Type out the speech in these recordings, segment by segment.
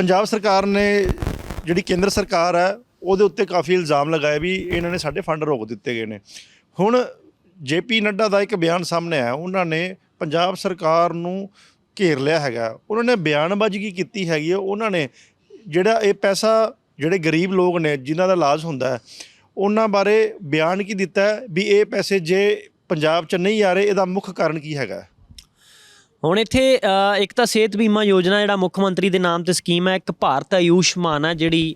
ਪੰਜਾਬ ਸਰਕਾਰ ਨੇ ਜਿਹੜੀ ਕੇਂਦਰ ਸਰਕਾਰ ਹੈ, ਉਹਦੇ ਉੱਤੇ ਕਾਫੀ ਇਲਜ਼ਾਮ ਲਗਾਏ ਵੀ ਇਹਨਾਂ ਨੇ ਸਾਡੇ ਫੰਡ ਰੋਕ ਦਿੱਤੇ ਗਏ ਨੇ। ਹੁਣ ਜੇਪੀ ਨੱਡਾ ਦਾ ਇੱਕ ਬਿਆਨ ਸਾਹਮਣੇ ਆਇਆ, ਉਹਨਾਂ ਨੇ ਪੰਜਾਬ ਸਰਕਾਰ ਨੂੰ ਘੇਰ ਲਿਆ ਹੈਗਾ। ਉਹਨਾਂ ਨੇ ਬਿਆਨਬਾਜ਼ੀ ਕੀਤੀ ਹੈਗੀ ਹੈ, ਉਹਨਾਂ ਨੇ ਜਿਹੜਾ ਇਹ ਪੈਸਾ, ਜਿਹੜੇ ਗਰੀਬ ਲੋਕ ਨੇ, ਜਿਨ੍ਹਾਂ ਦਾ ਇਲਾਜ ਹੁੰਦਾ ਹੈ, ਉਹਨਾਂ ਬਾਰੇ ਬਿਆਨ ਕੀ ਦਿੱਤਾ ਵੀ ਇਹ ਪੈਸੇ ਜੇ ਪੰਜਾਬ 'ਚ ਨਹੀਂ ਆ ਰਹੇ, ਇਹਦਾ ਮੁੱਖ ਕਾਰਨ ਕੀ ਹੈਗਾ ਹੁਣ ਇੱਥੇ ਇੱਕ ਤਾਂ ਸਿਹਤ ਬੀਮਾ ਯੋਜਨਾ ਜਿਹੜਾ ਮੁੱਖ ਮੰਤਰੀ ਦੇ ਨਾਮ ਤੇ ਸਕੀਮ ਹੈ, ਇੱਕ ਭਾਰਤ ਆਯੂਸ਼ਮਾਨ ਹੈ, ਜਿਹੜੀ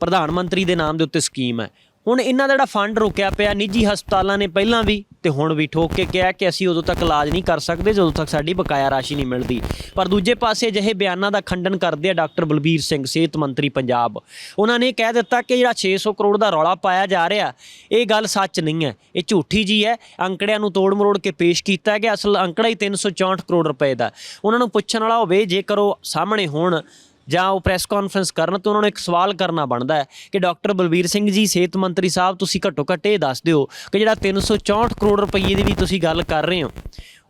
ਪ੍ਰਧਾਨ ਮੰਤਰੀ ਦੇ ਨਾਮ ਦੇ ਉੱਤੇ ਸਕੀਮ ਹੈ। ਹੁਣ ਇਹਨਾਂ ਦਾ ਜਿਹੜਾ ਫੰਡ ਰੁਕਿਆ ਪਿਆ, ਨਿੱਜੀ ਹਸਪਤਾਲਾਂ ਨੇ ਪਹਿਲਾਂ ਵੀ ਤੇ ਹੁਣ ਵੀ ਠੋਕ ਕੇ ਕਿਹਾ ਕਿ ਅਸੀਂ ਉਦੋਂ ਤੱਕ ਇਲਾਜ ਨਹੀਂ ਕਰ ਸਕਦੇ ਜਦੋਂ ਤੱਕ ਸਾਡੀ ਬਕਾਇਆ ਰਾਸ਼ੀ ਨਹੀਂ ਮਿਲਦੀ। ਪਰ ਦੂਜੇ ਪਾਸੇ ਅਜਿਹੇ ਬਿਆਨਾਂ ਦਾ ਖੰਡਨ ਕਰਦੇ ਆ ਡਾਕਟਰ ਬਲਬੀਰ ਸਿੰਘ, ਸਿਹਤ ਮੰਤਰੀ ਪੰਜਾਬ। ਉਹਨਾਂ ਨੇ ਕਹਿ ਦਿੱਤਾ ਕਿ ਜਿਹੜਾ 600 ਕਰੋੜ ਦਾ ਰੌਲਾ ਪਾਇਆ ਜਾ ਰਿਹਾ, ਇਹ ਗੱਲ ਸੱਚ ਨਹੀਂ ਹੈ। ਇਹ ਝੂਠੀ ਜੀ ਹੈ। ਅੰਕੜਿਆਂ ਨੂੰ ਤੋੜ ਮਰੋੜ ਕੇ ਪੇਸ਼ ਕੀਤਾ ਗਿਆ। ਅਸਲ ਅੰਕੜਾ ਹੀ 364 ਕਰੋੜ ਰੁਪਏ ਦਾ। ਉਹਨਾਂ ਨੂੰ ਪੁੱਛਣ ਵਾਲਾ ਹੋਵੇ, ਜੇਕਰ ਉਹ ਸਾਹਮਣੇ ਹੋਣ ਜਾਂ ਉਹ ਪ੍ਰੈਸ ਕਾਨਫਰੰਸ ਕਰਨ ਤਾਂ ਉਹਨਾਂ ਨੂੰ ਇੱਕ ਸਵਾਲ ਕਰਨਾ ਬਣਦਾ ਹੈ ਕਿ ਡਾਕਟਰ ਬਲਬੀਰ ਸਿੰਘ ਜੀ, ਸਿਹਤ ਮੰਤਰੀ ਸਾਹਿਬ, ਤੁਸੀਂ ਘੱਟੋ ਘੱਟ ਇਹ ਦੱਸ ਦਿਓ ਕਿ ਜਿਹੜਾ 364 ਕਰੋੜ ਰੁਪਏ ਦੀ ਵੀ ਤੁਸੀਂ ਗੱਲ ਕਰ ਰਹੇ ਹੋ,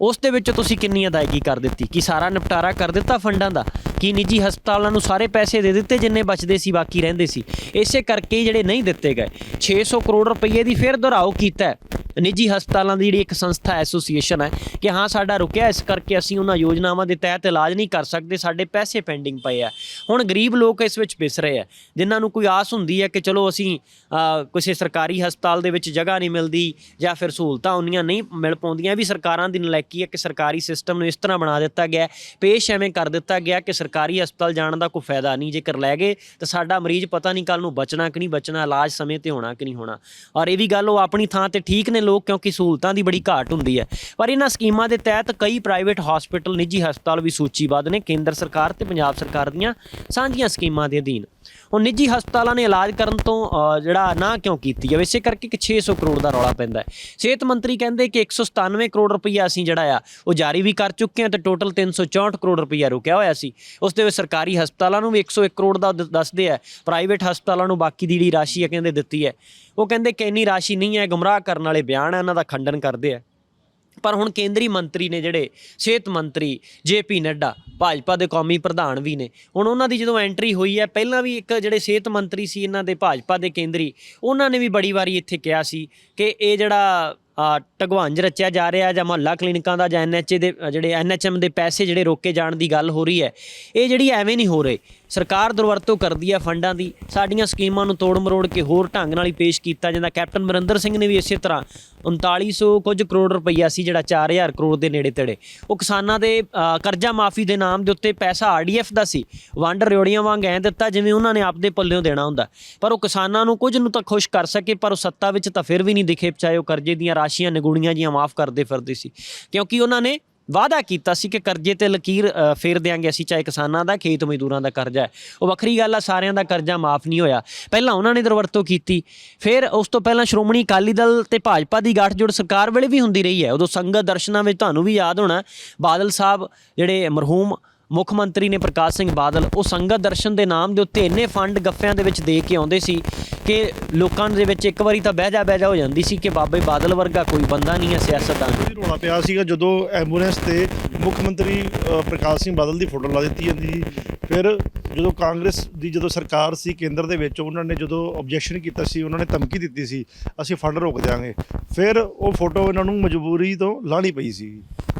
ਉਸ ਦੇ ਵਿੱਚ ਤੁਸੀਂ ਕਿੰਨੀ ਅਦਾਇਗੀ ਕਰ ਦਿੱਤੀ? ਕੀ ਸਾਰਾ ਨਿਪਟਾਰਾ ਕਰ ਦਿੱਤਾ ਫੰਡਾਂ ਦਾ? ਕੀ ਨਿੱਜੀ ਹਸਪਤਾਲਾਂ ਨੂੰ ਸਾਰੇ ਪੈਸੇ ਦੇ ਦਿੱਤੇ ਜਿੰਨੇ ਬਚਦੇ ਸੀ, ਬਾਕੀ ਰਹਿੰਦੇ ਸੀ? ਇਸੇ ਕਰਕੇ ਜਿਹੜੇ ਨਹੀਂ ਦਿੱਤੇ ਗਏ। 600 ਕਰੋੜ ਰੁਪਏ ਦੀ ਫਿਰ ਦੁਹਰਾਓ ਕੀਤਾ ਨਿੱਜੀ ਹਸਪਤਾਲਾਂ ਦੀ ਜਿਹੜੀ ਇੱਕ ਸੰਸਥਾ ਐਸੋਸੀਏਸ਼ਨ ਹੈ ਕਿ ਹਾਂ, ਸਾਡਾ ਰੁਕਿਆ, ਇਸ ਕਰਕੇ ਅਸੀਂ ਉਹਨਾਂ ਯੋਜਨਾਵਾਂ ਦੇ ਤਹਿਤ ਇਲਾਜ ਨਹੀਂ ਕਰ ਸਕਦੇ, ਸਾਡੇ ਪੈਸੇ ਪੈਂਡਿੰਗ ਪਏ ਆ। ਹੁਣ ਗਰੀਬ ਲੋਕ ਇਸ ਵਿੱਚ ਪਿਸ ਰਹੇ ਆ, ਜਿਨ੍ਹਾਂ ਨੂੰ ਕੋਈ ਆਸ ਹੁੰਦੀ ਹੈ ਕਿ ਚਲੋ ਅਸੀਂ ਕਿਸੇ ਸਰਕਾਰੀ ਹਸਪਤਾਲ ਦੇ ਵਿੱਚ ਜਗ੍ਹਾ ਨਹੀਂ ਮਿਲਦੀ ਜਾਂ ਫਿਰ ਸਹੂਲਤਾਂ ਉਨੀਆਂ ਨਹੀਂ ਮਿਲ ਪਾਉਂਦੀਆਂ ਵੀ ਸਰਕਾਰਾਂ ਦੀ ਨਲਾਇਕੀ ਹੈ ਕਿ ਸਰਕਾਰੀ ਸਿਸਟਮ ਨੂੰ ਇਸ ਤਰ੍ਹਾਂ ਬਣਾ ਦਿੱਤਾ ਗਿਆ ਪੇਸ਼ ਐਵੇਂ ਕਰ ਦਿੱਤਾ ਗਿਆ ਕਿ ਸਰਕਾਰੀ ਹਸਪਤਾਲ ਜਾਣ ਦਾ ਕੋਈ ਫਾਇਦਾ ਨਹੀਂ, ਜੇਕਰ ਲੈ ਗਏ ਤਾਂ ਸਾਡਾ ਮਰੀਜ਼ ਪਤਾ ਨਹੀਂ ਕੱਲ ਨੂੰ ਬਚਣਾ ਕਿ ਨਹੀਂ ਬਚਣਾ, ਇਲਾਜ ਸਮੇਂ ਤੇ ਹੋਣਾ ਕਿ ਨਹੀਂ ਹੋਣਾ। ਔਰ ਇਹ ਵੀ ਗੱਲ ਉਹ ਆਪਣੀ ਥਾਂ ਤੇ ਠੀਕ ਨੇ ਲੋਕ ਕਿਉਂਕਿ ਸਹੂਲਤਾਂ ਦੀ ਬੜੀ ਘਾਟ ਹੁੰਦੀ ਹੈ। ਪਰ ਇਹਨਾਂ ਸਕੀਮਾਂ ਦੇ ਤਹਿਤ ਕਈ ਪ੍ਰਾਈਵੇਟ ਹਸਪੀਟਲ, ਨਿੱਜੀ ਹਸਪਤਾਲ ਵੀ ਸੂਚੀਬੱਧ ਨੇ। ਕੇਂਦਰ ਸਰਕਾਰ ਤੇ ਪੰਜਾਬ ਸਰਕਾਰ ਦੀਆਂ ਸਾਂਝੀਆਂ ਸਕੀਮਾਂ ਦੇ ਅਧੀਨ। ਹੁਣ ਨਿੱਜੀ ਹਸਪਤਾਲਾਂ ਨੇ ਇਲਾਜ ਕਰਨ ਤੋਂ ਜਿਹੜਾ ਨਾ ਕਿਉਂ ਕੀਤੀ ਹੈ ਇਸੇ ਕਰਕੇ ਕਿ 600 ਕਰੋੜ ਦਾ ਰੌਲਾ ਪੈਂਦਾ ਹੈ। ਸਿਹਤ ਮੰਤਰੀ ਕਹਿੰਦੇ ਕਿ 197 ਕਰੋੜ ਰੁਪਈਆ ਅਸੀਂ ਜਿਹੜਾ ਆ, ਉਹ ਜਾਰੀ ਵੀ ਕਰ ਚੁੱਕੇ ਹਾਂ ਤੇ ਟੋਟਲ 364 ਕਰੋੜ ਰੁਪਈਆ ਰੁਕਿਆ ਹੋਇਆ ਸੀ। ਉਸ ਦੇ ਵਿੱਚ ਸਰਕਾਰੀ ਹਸਪਤਾਲਾਂ ਨੂੰ ਵੀ 101 ਕਰੋੜ ਦਾ ਦੱਸਦੇ ਆ। ਪ੍ਰਾਈਵੇਟ ਹਸਪਤਾਲਾਂ ਨੂੰ ਬਾਕੀ ਦੀ ਜਿਹੜੀ ਰਾਸ਼ੀ ਹੈ ਕਹਿੰਦੇ ਦਿੱਤੀ ਹੈ। ਉਹ ਕਹਿੰਦੇ ਕਿ ਇੰਨੀ ਰਾਸ਼ੀ ਨਹੀਂ ਹੈ, ਗੁੰਮਰਾਹ ਕਰਨ ਵਾਲੇ ਬਿਆਨ ਹੈ ਇਹਨਾਂ ਦਾ ਖੰਡਨ ਕਰਦੇ ਆ ਪਰ ਹੁਣ ਕੇਂਦਰੀ ਮੰਤਰੀ ਨੇ ਜਿਹੜੇ ਸਿਹਤ ਮੰਤਰੀ ਜੇਪੀ ਨੱਡਾ ਭਾਜਪਾ ਦੇ ਕੌਮੀ ਪ੍ਰਧਾਨ ਵੀ ਨੇ ਹੁਣ ਉਹਨਾਂ ਦੀ ਜਦੋਂ ਐਂਟਰੀ ਹੋਈ ਹੈ ਪਹਿਲਾਂ ਵੀ ਇੱਕ ਜਿਹੜੇ ਸਿਹਤ ਮੰਤਰੀ ਸੀ ਇਹਨਾਂ ਦੇ ਭਾਜਪਾ ਦੇ ਕੇਂਦਰੀ ਉਹਨਾਂ ਨੇ ਵੀ ਬੜੀ ਵਾਰੀ ਇੱਥੇ ਕਿਹਾ ਸੀ ਕਿ ਇਹ ਜਿਹੜਾ ਅ, ਰਚਿਆ ਜਾ ਰਿਹਾ ਜਾਂ ਮੁਹੱਲਾ ਕਲੀਨਿਕਾਂ ਦਾ ਜਾਂ ਐਨਐਚਏ ਦੇ ਅ, ਜਿਹੜੇ ਐਨਐਚਐਮ ਦੇ ਪੈਸੇ ਜਿਹੜੇ ਰੋਕੇ ਜਾਣ ਦੀ ਗੱਲ ਹੋ ਰਹੀ ਹੈ ਇਹ ਜਿਹੜੀ ਐਵੇਂ ਨਹੀਂ ਹੋ ਰਹੇ ਸਰਕਾਰ ਦੁਰਵਰਤੋਂ ਕਰਦੀ ਹੈ ਫੰਡਾਂ ਦੀ। ਸਾਡੀਆਂ ਸਕੀਮਾਂ ਨੂੰ ਤੋੜ ਮਰੋੜ ਕੇ ਹੋਰ ਢੰਗ ਨਾਲ ਹੀ ਪੇਸ਼ ਕੀਤਾ ਜਾਂਦਾ। ਕੈਪਟਨ ਅਮਰਿੰਦਰ ਸਿੰਘ ਨੇ ਵੀ ਇਸੇ ਤਰ੍ਹਾਂ 3900 ਕੁਝ ਕਰੋੜ ਰੁਪਈਆ ਸੀ ਜਿਹੜਾ 4000 ਕਰੋੜ ਦੇ ਨੇੜੇ ਤੇੜੇ। ਉਹ ਕਿਸਾਨਾਂ ਦੇ ਕਰਜ਼ਾ ਮਾਫੀ ਦੇ ਨਾਮ ਦੇ ਉੱਤੇ ਪੈਸਾ ਆਰਡੀਐਫ ਦਾ ਸੀ। ਵੰਡ ਰਿਓੜੀਆਂ ਵਾਂਗ ਐਂ ਦਿੱਤਾ ਜਿਵੇਂ ਉਹਨਾਂ ਨੇ ਆਪਦੇ ਪੱਲਿਓਂ ਦੇਣਾ ਹੁੰਦਾ। ਪਰ ਉਹ ਕਿਸਾਨਾਂ ਨੂੰ ਕੁਝ ਨੂੰ ਤਾਂ ਖੁਸ਼ ਕਰ ਸਕੇ, ਪਰ ਉਹ ਸੱਤਾ ਵਿੱਚ ਤਾਂ ਫਿਰ ਵੀ ਨਹੀਂ ਦਿਖੇ, ਚਾਹੇ ਉਹ ਕਰਜ਼ੇ ਦੀਆਂ ਰਾਸ਼ੀਆਂ, ਨਿਗੂਣੀਆਂ ਜੀਆਂ ਮਾਫ ਕਰਦੇ ਫਿਰਦੇ ਸੀ। ਕਿਉਂਕਿ ਉਹਨਾਂ ਨੇ ਵਾਅਦਾ ਕੀਤਾ ਸੀ ਕਿ ਕਰਜ਼ੇ ਤੇ ਲਕੀਰ ਅ, ਫੇਰ ਦੇਾਂਗੇ ਅਸੀਂ ਚਾਹੇ ਕਿਸਾਨਾਂ ਦਾ ਖੇਤ ਮਜ਼ਦੂਰਾਂ ਦਾ ਕਰਜ਼ਾ ਹੈ। ਉਹ ਵੱਖਰੀ ਗੱਲ ਆ ਸਾਰਿਆਂ ਦਾ ਕਰਜ਼ਾ ਮਾਫ ਨਹੀਂ ਹੋਇਆ। ਪਹਿਲਾਂ ਉਹਨਾਂ ਨੇ ਦੁਰਵਰਤੋਂ ਕੀਤੀ। ਫਿਰ ਉਸ ਤੋਂ ਪਹਿਲਾਂ ਸ਼੍ਰੋਮਣੀ ਅਕਾਲੀ ਦਲ ਤੇ ਭਾਜਪਾ ਦੀ ਗੱਠਜੋੜ ਸਰਕਾਰ ਵੇਲੇ ਵੀ ਹੁੰਦੀ ਰਹੀ ਹੈ। ਉਦੋਂ ਸੰਗਤ ਦਰਸ਼ਨਾਂ ਵਿੱਚ ਤੁਹਾਨੂੰ ਵੀ ਯਾਦ ਹੋਣਾ ਬਾਦਲ ਸਾਹਿਬ ਜਿਹੜੇ ਮਰਹੂਮ ਮੁੱਖ ਮੰਤਰੀ ਨੇ ਪ੍ਰਕਾਸ਼ ਸਿੰਘ ਬਾਦਲ ਉਹ ਸੰਗਤ ਦਰਸ਼ਨ ਦੇ ਨਾਮ ਦੇ ਉੱਤੇ ਇੰਨੇ ਫੰਡ ਗੱਫਿਆਂ ਦੇ ਵਿੱਚ ਦੇ ਕੇ ਆਉਂਦੇ ਸੀ ਕਿ ਲੋਕਾਂ ਦੇ ਵਿੱਚ ਇੱਕ ਵਾਰੀ ਤਾਂ ਬਹਿ ਜਾ ਬਹਿ ਜਾ ਹੋ ਜਾਂਦੀ ਸੀ ਕਿ ਬਾਬੇ ਬਾਦਲ ਵਰਗਾ ਕੋਈ ਬੰਦਾ ਨਹੀਂ ਹੈ ਸਿਆਸਤਦਾਨ ਇਹ ਰੋਣਾ ਪਿਆ ਸੀਗਾ ਜਦੋਂ ਐਂਬੂਲੈਂਸ ਤੇ ਮੁੱਖ ਮੰਤਰੀ ਪ੍ਰਕਾਸ਼ ਸਿੰਘ ਬਾਦਲ ਦੀ ਫੋਟੋ ਲਾ ਦਿੱਤੀ ਜਾਂਦੀ ਸੀ। ਫਿਰ ਜਦੋਂ ਕਾਂਗਰਸ ਦੀ ਜਦੋਂ ਸਰਕਾਰ ਸੀ ਕੇਂਦਰ ਦੇ ਵਿੱਚ, ਉਹਨਾਂ ਨੇ ਜਦੋਂ ਆਬਜੈਕਸ਼ਨ ਕੀਤਾ ਸੀ, ਉਹਨਾਂ ਨੇ ਧਮਕੀ ਦਿੱਤੀ ਸੀ, ਅਸੀਂ ਫੰਡ ਰੋਕ ਦਿਆਂਗੇ। ਫਿਰ ਉਹ ਫੋਟੋ ਇਹਨਾਂ ਨੂੰ ਮਜਬੂਰੀ ਤੋਂ ਲਾਣੀ ਪਈ ਸੀ।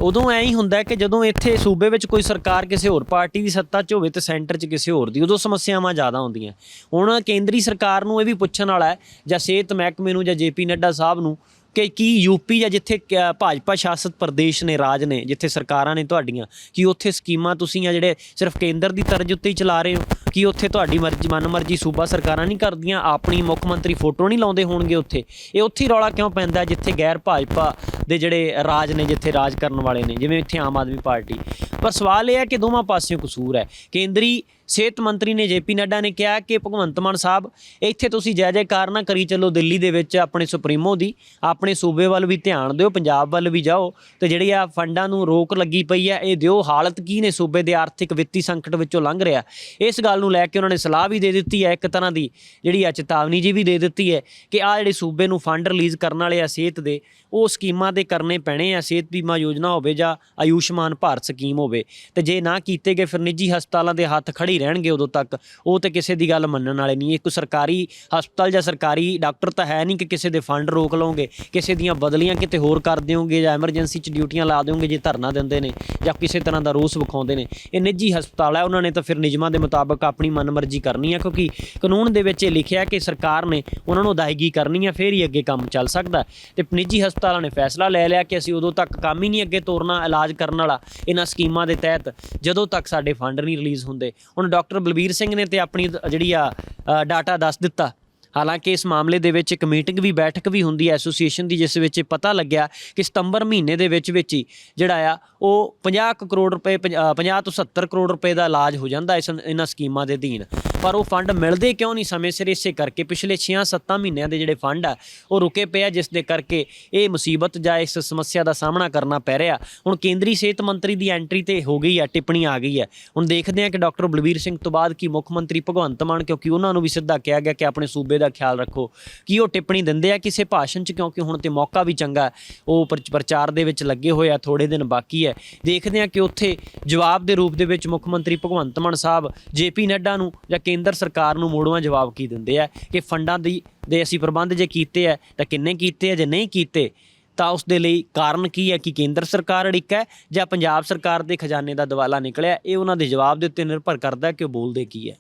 ਉਦੋਂ ਐਂ ਹੀ ਹੁੰਦਾ ਕਿ ਜਦੋਂ ਇੱਥੇ ਸੂਬੇ ਵਿੱਚ ਕੋਈ ਸਰਕਾਰ ਕਿਸੇ ਹੋਰ ਪਾਰਟੀ ਦੀ ਸੱਤਾ 'ਚ ਹੋਵੇ ਤੇ ਸੈਂਟਰ 'ਚ ਕਿਸੇ ਹੋਰ ਦੀ, ਉਦੋਂ ਸਮੱਸਿਆਵਾਂ ਜ਼ਿਆਦਾ ਹੁੰਦੀਆਂ। ਹੁਣ ਕੇਂਦਰੀ ਸਰਕਾਰ ਨੂੰ ਇਹ ਵੀ ਪੁੱਛਣ ਵਾਲਾ ਹੈ, ਜਾਂ ਸਿਹਤ ਮਹਿਕਮੇ ਨੂੰ, ਜਾਂ ਜੇਪੀ ਨੱਡਾ ਸਾਹਿਬ ਨੂੰ ਕਿ ਕੀ ਯੂਪੀ ਜਾਂ ਜਿੱਥੇ ਕ- ਭਾਜਪਾ ਸ਼ਾਸਤ ਪ੍ਰਦੇਸ਼ ਨੇ, ਰਾਜ ਨੇ, ਜਿੱਥੇ ਸਰਕਾਰਾਂ ਨੇ ਤੁਹਾਡੀਆਂ, ਕੀ ਉੱਥੇ ਸਕੀਮਾਂ ਤੁਸੀਂ ਆ ਜਿਹੜੇ ਸਿਰਫ ਕੇਂਦਰ ਦੀ ਤਰਜ਼ ਉੱਤੇ ਹੀ ਚਲਾ ਰਹੇ ਹੋ? ਕੀ ਉੱਥੇ ਤੁਹਾਡੀ ਮਰਜ਼ੀ, ਮਨਮਰਜ਼ੀ ਸੂਬਾ ਸਰਕਾਰਾਂ ਨਹੀਂ ਕਰਦੀਆਂ? ਆਪਣੀ ਮੁੱਖ ਮੰਤਰੀ ਫੋਟੋ ਨਹੀਂ ਲਾਉਂਦੇ ਹੋਣਗੇ ਉੱਥੇ? ਇਹ ਉੱਥੇ ਹੀ ਰੌਲਾ ਕਿਉਂ ਪੈਂਦਾ ਹੈ ਜਿੱਥੇ ਗੈਰ ਭਾਜਪਾ ਦੇ ਜਿਹੜੇ ਰਾਜ ਨੇ, ਜਿੱਥੇ ਰਾਜ ਕਰਨ ਵਾਲੇ ਨੇ, ਜਿਵੇਂ ਇੱਥੇ ਆਮ ਆਦਮੀ ਪਾਰਟੀ? ਪਰ ਸਵਾਲ ਇਹ ਹੈ ਕਿ ਦੋਵਾਂ ਪਾਸਿਓਂ ਕਸੂਰ ਹੈ। ਕੇਂਦਰੀ ਸਿਹਤ ਮੰਤਰੀ ਨੇ ਜੇਪੀ ਨੱਡਾ ਨੇ ਕਿਹਾ ਕਿ ਭਗਵੰਤ ਮਾਨ ਸਾਹਿਬ, ਇੱਥੇ ਤੁਸੀਂ ਜੈ ਜੈਕਾਰ ਨਾ ਕਰੀ ਚੱਲੋ ਦਿੱਲੀ ਦੇ ਵਿੱਚ ਆਪਣੇ ਸੁਪਰੀਮੋ ਦੀ, ਆਪਣੇ ਸੂਬੇ ਵੱਲ ਵੀ ਧਿਆਨ ਦਿਓ, ਪੰਜਾਬ ਵੱਲ ਵੀ ਜਾਓ ਤੇ ਜਿਹੜੀ ਆ ਫੰਡਾਂ ਨੂੰ ਰੋਕ ਲੱਗੀ ਪਈ ਆ, ਇਹ ਦਿਓ। ਹਾਲਤ ਕੀ ਨੇ ਸੂਬੇ ਦੇ ਆਰਥਿਕ ਵਿੱਤੀ ਸੰਕਟ ਵਿੱਚੋਂ ਲੰਘ ਰਿਹਾ। ਇਸ ਗੱਲ ਨੂੰ ਲੈ ਕੇ ਉਹਨਾਂ ਨੇ ਸਲਾਹ ਵੀ ਦੇ ਦਿੱਤੀ ਹੈ, ਇੱਕ ਤਰ੍ਹਾਂ ਦੀ ਜਿਹੜੀ ਆ ਚੇਤਾਵਨੀ ਜੀ ਵੀ ਦੇ ਦਿੱਤੀ ਹੈ ਕਿ ਆ ਜਿਹੜੇ ਸੂਬੇ ਨੂੰ ਫੰਡ ਰਿਲੀਜ਼ ਕਰਨ ਵਾਲੇ ਆ ਸਿਹਤ ਦੇ ਉਹ ਸਕੀਮਾਂ ਦੇ ਕਰਨੇ ਪੈਣੇ ਆ, ਸਿਹਤ ਬੀਮਾ ਯੋਜਨਾ ਹੋਵੇ ਜਾਂ ਆਯੁਸ਼ਮਾਨ ਭਾਰਤ ਸਕੀਮ ਹੋਵੇ, ਤੇ ਜੇ ਨਾ ਕੀਤੇ ਗਏ ਫਿਰ ਨਿੱਜੀ ਹਸਪਤਾਲਾਂ ਦੇ ਹੱਥ ਖੜੀ ਰਹਿਣਗੇ ਉਦੋਂ ਤੱਕ। ਉਹ ਤੇ ਕਿਸੇ ਦੀ ਗੱਲ ਮੰਨਣ ਵਾਲੇ ਨਹੀਂ। ਇੱਕ ਸਰਕਾਰੀ ਹਸਪਤਾਲ ਜਾਂ ਸਰਕਾਰੀ ਡਾਕਟਰ ਤਾਂ ਹੈ ਨਹੀਂ ਕਿ ਕਿਸੇ ਦੇ ਫੰਡ ਰੋਕ ਲਓਗੇ, ਕਿਸੇ ਦੀਆਂ ਬਦਲੀਆਂ ਕਿਤੇ ਹੋਰ ਕਰ ਦਿਓਗੇ ਜਾਂ ਐਮਰਜੈਂਸੀ 'ਚ ਡਿਊਟੀਆਂ ਲਾ ਦਿਓਗੇ ਜੇ ਧਰਨਾ ਦਿੰਦੇ ਨੇ ਜਾਂ ਕਿਸੇ ਤਰ੍ਹਾਂ ਦਾ ਰੋਸ ਵਿਖਾਉਂਦੇ ਨੇ। ਇਹ ਨਿੱਜੀ ਹਸਪਤਾਲ ਹੈ, ਉਹਨਾਂ ਨੇ ਤਾਂ ਫਿਰ ਨਿਯਮਾਂ ਦੇ ਮੁਤਾਬਕ ਆਪਣੀ ਮਨਮਰਜ਼ੀ ਕਰਨੀ ਹੈ ਕਿਉਂਕਿ ਕਾਨੂੰਨ ਦੇ ਵਿੱਚ ਇਹ ਲਿਖਿਆ ਕਿ ਸਰਕਾਰ ਨੇ ਉਹਨਾਂ ਨੂੰ ਅਦਾਇਗੀ ਕਰਨੀ ਹੈ ਫਿਰ ਹੀ ਅੱਗੇ ਕੰਮ ਚੱਲ ਸਕਦਾ। ਹੈ। ਤੇ ਨਿੱਜੀ ਹਸਪਤਾਲ ਨੇ ਫੈਸਲਾ ਲੈ ਲਿਆ ਕਿ ਅਸੀਂ ਉਦੋਂ ਤੱਕ ਕੰਮ ਹੀ ਨਹੀਂ ਅੱਗੇ ਤੋਰਨਾ ਇਲਾਜ ਕਰਨ ਵਾਲਾ ਇਹਨਾਂ ਸਕੀਮਾਂ ਦੇ ਤਹਿਤ ਜਦੋਂ ਤੱਕ ਸਾਡੇ ਫੰਡ ਨਹੀਂ ਰਿਲੀਜ਼ ਹੁੰਦੇ। ਹੁਣ ਡਾਕਟਰ ਬਲਬੀਰ ਸਿੰਘ ਨੇ ਤੇ ਆਪਣੀ ਜਿਹੜੀ ਆ ਡਾਟਾ ਦੱਸ ਦਿੱਤਾ। ਹਾਲਾਂਕਿ ਇਸ ਮਾਮਲੇ ਦੇ ਵਿੱਚ ਇੱਕ ਮੀਟਿੰਗ ਵੀ ਬੈਠਕ ਵੀ ਹੁੰਦੀ ਹੈ ਐਸੋਸੀਏਸ਼ਨ ਦੀ ਜਿਸ ਵਿੱਚ ਪਤਾ ਲੱਗਿਆ ਕਿ ਸਤੰਬਰ ਮਹੀਨੇ ਦੇ ਵਿੱਚ ਵਿੱਚ ਹੀ ਜਿਹੜਾ ਆ ਉਹ 50 ਕੁ ਕਰੋੜ ਰੁਪਏ ਪੰਜ- ਅ, 50 ਤੋਂ 70 ਕਰੋੜ ਰੁਪਏ ਦਾ ਇਲਾਜ ਹੋ ਜਾਂਦਾ ਇਸ ਇਹਨਾਂ ਸਕੀਮਾਂ ਦੇ ਅਧੀਨ। ਪਰ ਉਹ ਫੰਡ ਮਿਲਦੇ ਕਿਉਂ ਨਹੀਂ? ਸਮੇਂ ਸਿਰ ਇਸੇ ਕਰਕੇ ਪਿਛਲੇ 6-7 ਮਹੀਨਿਆਂ ਦੇ ਜਿਹੜੇ ਫੰਡ ਆ, ਉਹ ਰੁਕੇ ਪਏ ਆ, ਜਿਸ ਦੇ ਕਰਕੇ ਇਹ ਮੁਸੀਬਤ ਜਾਂ ਇਸ ਸਮੱਸਿਆ ਦਾ ਸਾਹਮਣਾ ਕਰਨਾ ਪੈ ਰਿਹਾ। ਹੁਣ ਕੇਂਦਰੀ ਸਿਹਤ ਮੰਤਰੀ ਦੀ ਐਂਟਰੀ ਤੇ ਹੋ ਗਈ ਆ, ਟਿੱਪਣੀ ਆ ਗਈ ਹੈ ਹੁਣ ਦੇਖਦੇ ਹਾਂ ਕਿ ਡਾਕਟਰ ਬਲਬੀਰ ਸਿੰਘ ਤੋਂ ਬਾਅਦ ਕੀ ਮੁੱਖ ਮੰਤਰੀ ਭਗਵੰਤ ਮਾਨ, ਕਿਉਂਕਿ ਉਹਨਾਂ ਨੂੰ ਵੀ ਸਿੱਧਾ ਕਿਹਾ ਗਿਆ ਕਿ ਆਪਣੇ ਸੂਬੇ ਦਾ ਖਿਆਲ ਰੱਖੋ। ਕੀ ਉਹ ਟਿੱਪਣੀ ਦਿੰਦੇ ਆ ਕਿਸੇ ਭਾਸ਼ਣ 'ਚ? ਕਿਉਂਕਿ ਹੁਣ ਤੇ ਮੌਕਾ ਵੀ ਚੰਗਾ, ਉਹ ਪ੍ਰਚ- ਪ੍ਰਚਾਰ ਦੇ ਵਿੱਚ ਲੱਗੇ ਹੋਏ ਆ ਥੋੜੇ ਦਿਨ ਬਾਕੀ ਹੈ। ਦੇਖਦੇ ਹਾਂ ਕਿ ਉੱਥੇ ਜਵਾਬ ਦੇ ਰੂਪ ਦੇ ਵਿੱਚ ਮੁੱਖ ਮੰਤਰੀ ਭਗਵੰਤ ਮਾਨ ਸਾਹਿਬ, ਜੇਪੀ ਨੱਡਾ ਨੂੰ ਜਾਂ ਕੇਂਦਰ ਸਰਕਾਰ ਨੂੰ ਮੋੜਵਾਂ ਜਵਾਬ ਕੀ ਦਿੰਦੇ ਆ? ਕਿ ਫੰਡਾਂ ਦੀ ਦੇ ਅਸੀਂ ਪ੍ਰਬੰਧ ਜੇ ਕੀਤੇ ਆ, ਤਾਂ ਕਿੰਨੇ ਕੀਤੇ ਆ, ਜੇ ਨਹੀਂ ਕੀਤੇ, ਤਾਂ ਉਸ ਦੇ ਲਈ ਕਾਰਨ ਕੀ ਹੈ ਕਿ ਕੇਂਦਰ ਸਰਕਾਰ ਅੜਿੱਕ ਹੈ ਜਾਂ ਪੰਜਾਬ ਸਰਕਾਰ ਦੇ ਖਜ਼ਾਨੇ ਦਾ ਦਵਾਲਾ ਨਿਕਲਿਆ? ਇਹ ਉਹਨਾਂ ਦੇ ਜਵਾਬ ਦੇ ਉੱਤੇ ਨਿਰਭਰ ਕਰਦਾ ਕਿ ਉਹ ਬੋਲਦੇ ਕੀ ਹੈ